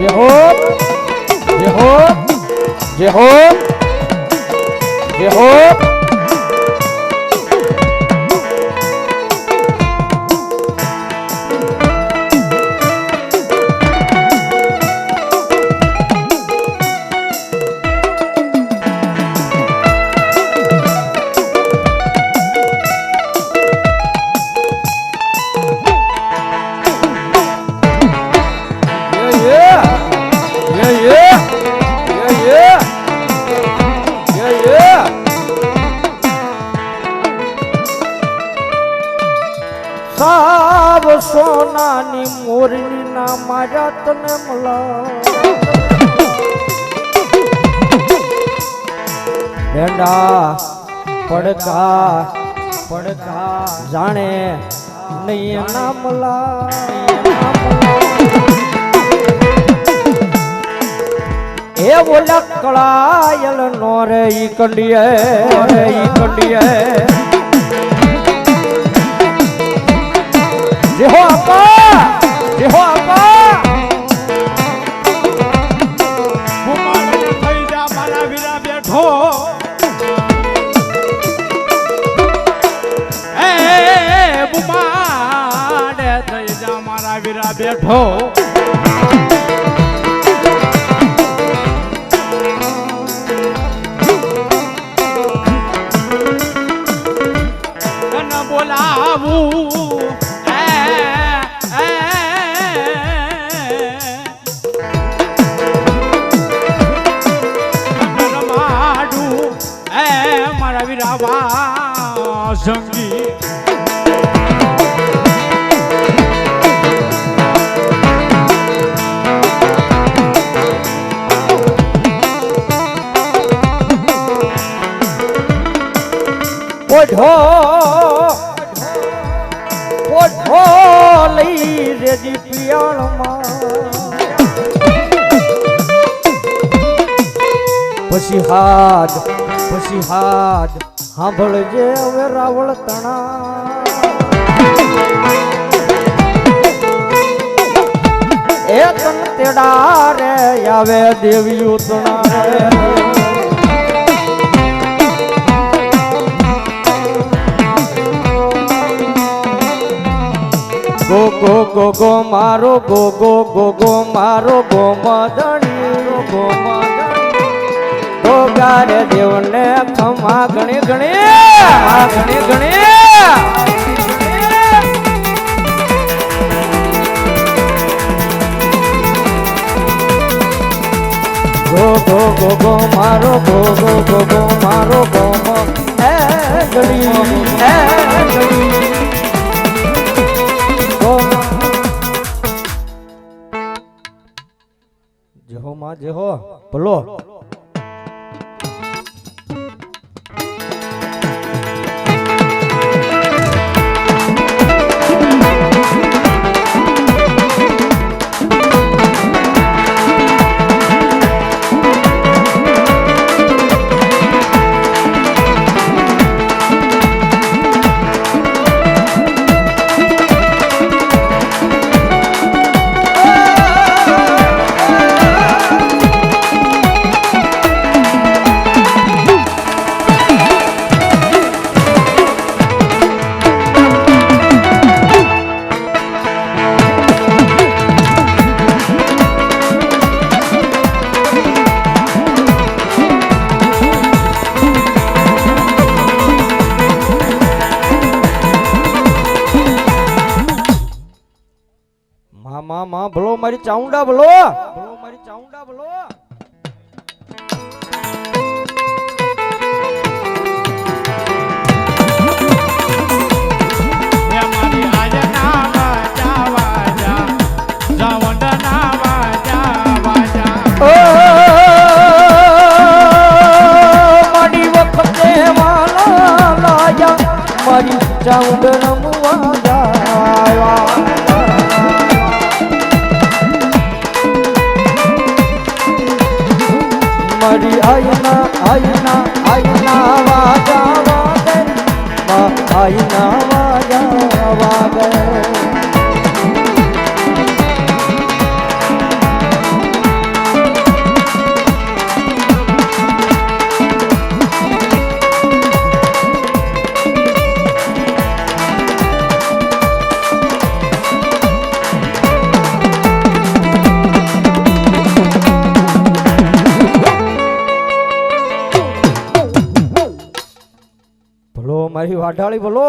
Jehov, Jehov, Jehov, Jehov. સોનાની મોરની ના મારા તને મળા ભેંડા પડકા પડકા જાણે નહીં ના મળા એ બોલા કળાયલ નો રે ઈ કંડિયે રે ઈ કંડિયે જેહો આપા વીરા બેઠો બોલાવું મારા વિરાવા સંગી ઓઢો ઓઢો લઈ રેજી પિયાળમાં પછી હાથ પછી હાથ સાંભળજે હવે રાવળ તણા. એ તન તેડા રે આવે દેવી ઉતણા. ગો ગો ગો મારો ગો ગો ગો ગો મારો ગો મદણી ગો મદણી. ગો ગારે દેવને ખમા ગણી ગણી ખમા ગણી ગણી. ગો ગો ગો ગો મારો ગો ગો ગો ગો મારો ગો એ ગણી, એ જેહો માં માં માં બોલો મારી ચાઉંડા ભલો. ભલો મારી ચાઉંડા ભલો. મારી આજના આઈના વાજા વાગે. મારી વાઢાળી બોલો.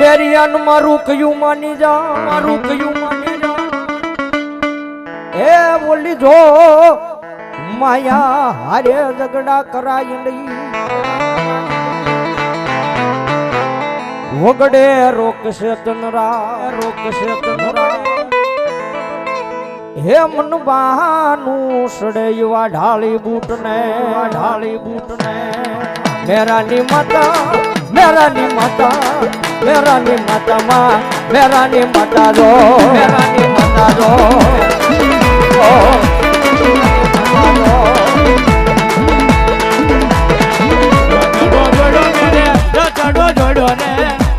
મેરી અન મારું કયું માની જા, મારું કયું માની જા. એ બોલી જો, માયા હારે ઝઘડા કરાય નહીં. વગડે રોકશે તનરા રોકશે તનરા. હે મન બાનું સડે યુવા ઢાળી બૂટ ને ઢાળી બૂટ ને મેરાની માતા મેરાની માતા મેરાની માતા માં મેરાની માતા રો મેરાની માતા રો જોડો ને.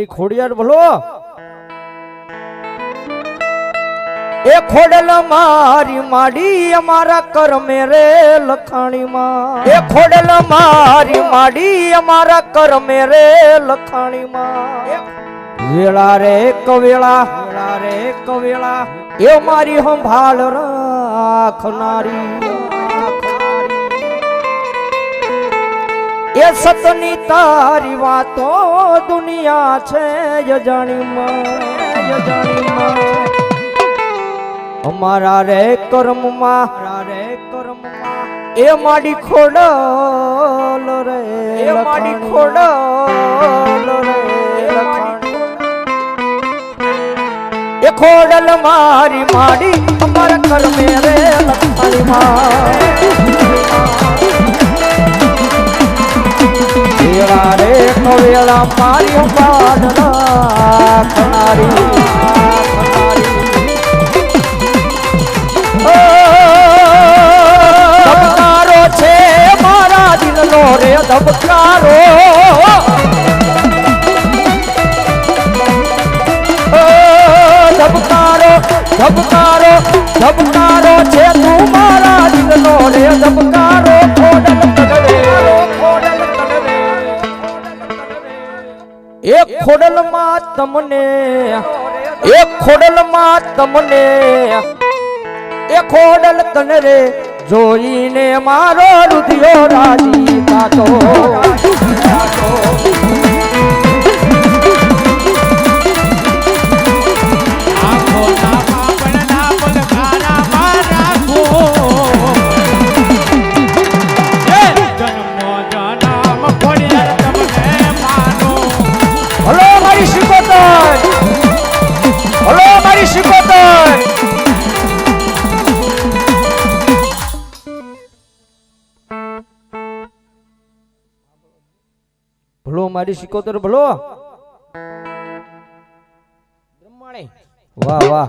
મારી ખોડિયાર ભલો એ ખોડલ મારી માડી, અમારા કરમે રે લખાણીમાં. એ ખોડલ મારી માડી, અમારા કરમે રે લખાણીમાં. વેળા રે કવેળા, વેળા રે કવેળા, એ મારી હંભાળ રાખનારી. એ સતની તારી વાતો દુનિયા છે યજાણીમાં અમારા રે કર્મમાં રે કર્મમાં એ માડી ખોડલ રે એ માડી ખોડલ રે એ ખોડલ મારી માડી અમારા કર્મે રે લખાણી વેળા રે કવેળા મારી બાદલા ખનારી છે મારા દિલનો રે, ધબકારો. ધબકારો ધબકારો ધબકારો છે તું મારા એક ખોડલમાં તમને, એક ખોડલમાં તમને એ ખોડલ તને રે જોઈને મારો રુધિયો રાજી થાતો. ભલો મારી શિકોતર ભલો. બ્રહ્માણી. વાહ વાહ.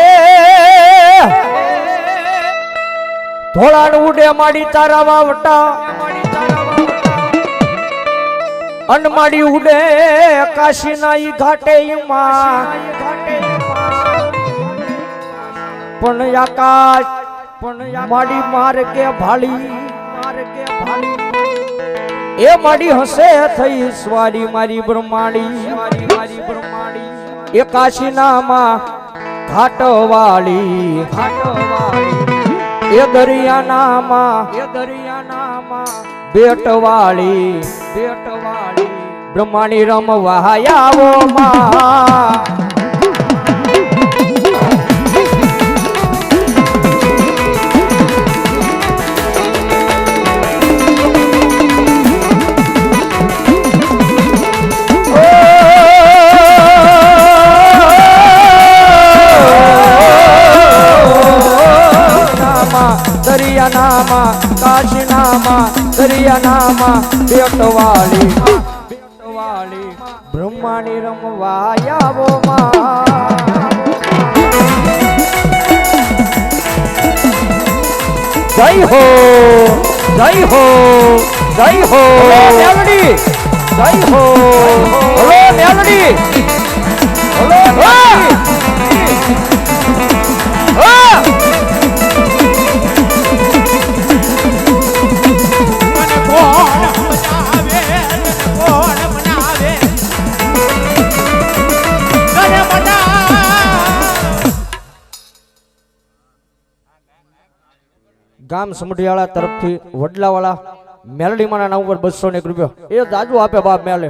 એ ધોળાણ ઉડે માડી તારા વાવટા અનમાડી ઉડે કાશીના ઈ ઘાટે પણ આકાશ પણ માડી માર કે ભાળી. એ માડી હસે થઈ સ્વારી મારી બ્રહ્માણી. મારી બ્રહ્માણી. એ કાશીનામાં ઘાટવાળી. ઘાટવાળી. એ દરિયાનામાં એ દરિયાનામાં બેટવાળી બેટવાળી બ્રહ્માણી રમવા આવો માં દરિયા નામા કાશી નામા નામાં દરિયા નામાં બેટવાળી. બેટવાળી. બ્રહ્માની રમવા આવો જય હો જય હો જય હો. મેલડી. જય હો હલો મેલડી. હલો ગામ સમઢિયાળા તરફથી વડલાવાળા મેલડીમાના નામ ઉપર બસો ને એક રૂપિયા. એ દાજુ આપે બાપ મેલે.